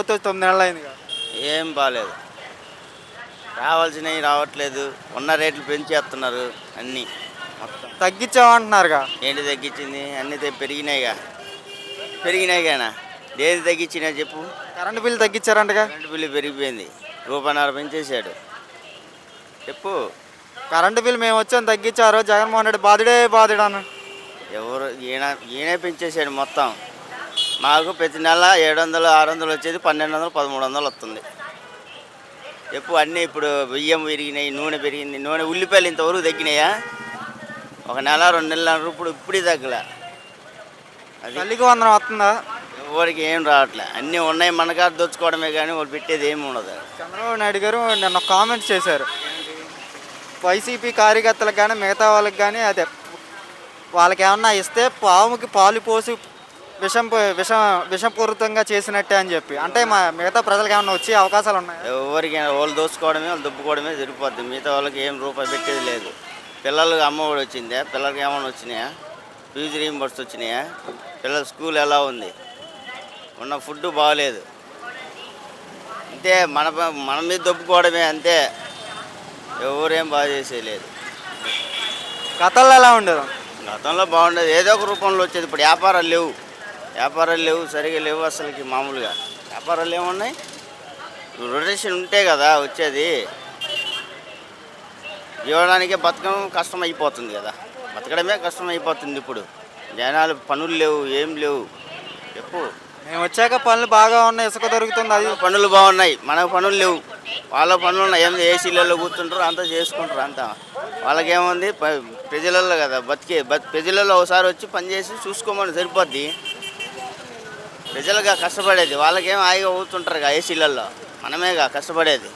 ప్రభుత్వం తొమ్మిది నెలలు అయింది కదా. ఏం బాగాలేదు రావాల్సినవి రావట్లేదు. ఉన్న రేట్లు పెంచేస్తున్నారు అన్నీ. మొత్తం. తగ్గించామంటున్నారుగా. ఏంటి తగ్గించింది? అన్నీ పెరిగినాయిగా. పెరిగినాయిగానా? ఏది తగ్గించినా చెప్పు? కరెంటు బిల్లు తగ్గించారంటగా. కరెంటు బిల్లు పెరిగిపోయింది. రూపాయన్నర పెంచేశాడు. చెప్పు. కరెంటు బిల్లు మేము వచ్చాం తగ్గించారు. జగన్మోహన్ రెడ్డి బాధుడే బాధుడు అన్న ఎవరు? ఈయన ఈయనే పెంచేశాడు మొత్తం. మాకు ప్రతి నెల ఏడు వందలు ఆరు వందలు వచ్చేది పన్నెండు వందలు పదమూడు వందలు వస్తుంది. చెప్పు అన్నీ ఇప్పుడు బియ్యం పెరిగినాయి నూనె పెరిగింది. నూనె ఉల్లిపాయలు ఇంతవరకు తగ్గినాయా? ఒక నెల రెండు నెలల ఇప్పుడు ఇప్పుడే తగ్గలే. అది తల్లికి వందనం వస్తుందా? ఎవరికి ఏం రావట్లే. అన్నీ ఉన్నాయి మనకాడ దోచుకోవడమే కానీ వాళ్ళు పెట్టేది ఏమి ఉండదు. చంద్రబాబు నాయుడు గారు నిన్న కామెంట్స్ చేశారు. వైసీపీ కార్యకర్తలకు కానీ మిగతా వాళ్ళకి కానీ అదే. వాళ్ళకి ఏమన్నా ఇస్తే పాముకి పాలు పోసి విషం విషం విషపూరితంగా చేసినట్టే అని చెప్పి. అంటే మా మిగతా ప్రజలకు ఏమన్నా వచ్చే అవకాశాలు ఉన్నాయి? ఎవరికి వాళ్ళు దోచుకోవడమే వాళ్ళు దుబ్బుకోవడమే సరిపోద్ది. మిగతా వాళ్ళకి ఏం రూపాయి పెట్టేది లేదు. పిల్లలకి అమ్మఒడి వచ్చిందా? పిల్లలకి ఏమైనా వచ్చినాయా? ఫీజు రీంబర్స్ వచ్చినాయా? పిల్లల స్కూల్ ఎలా ఉంది? ఉన్న ఫుడ్ బాగలేదు అంతే మన మన మీద దొబ్బుకోవడమే అంతే. ఎవరేం బాగా చేసేది లేదు గతంలో ఎలా ఉండేది? గతంలో బాగుండేది. ఏదో ఒక రూపంలో వచ్చేది. ఇప్పుడు వ్యాపారాలు లేవు. వ్యాపారాలు లేవు సరిగా లేవు అసలుకి మామూలుగా. వ్యాపారాలు ఏమున్నాయి? రొటేషన్ ఉంటే కదా వచ్చేది. జీవనానికే బతకడం కష్టం అయిపోతుంది కదా. బతకడమే కష్టం అయిపోతుంది ఇప్పుడు. జనాలు పనులు లేవు ఏం లేవు. చెప్పు. మేము వచ్చాక పనులు బాగా ఉన్నాయి ఇసుక దొరుకుతుంది అది. పనులు బాగున్నాయి మనకు పనులు లేవు. వాళ్ళ పనులు ఉన్నాయి ఏమి ఏసీలలో కూర్చుంటారు అంతా చేసుకుంటారు అంతా. వాళ్ళకేముంది? ప్రజలలో కదా బతికే బత్ ప్రజలలో ఒకసారి వచ్చి పని చేసి చూసుకోమని సరిపోద్ది. ప్రజలుగా కష్టపడేది. వాళ్ళకేం హాయిగా ఊతుంటారుగా ఏసీలలో. మనమేగా కష్టపడేది.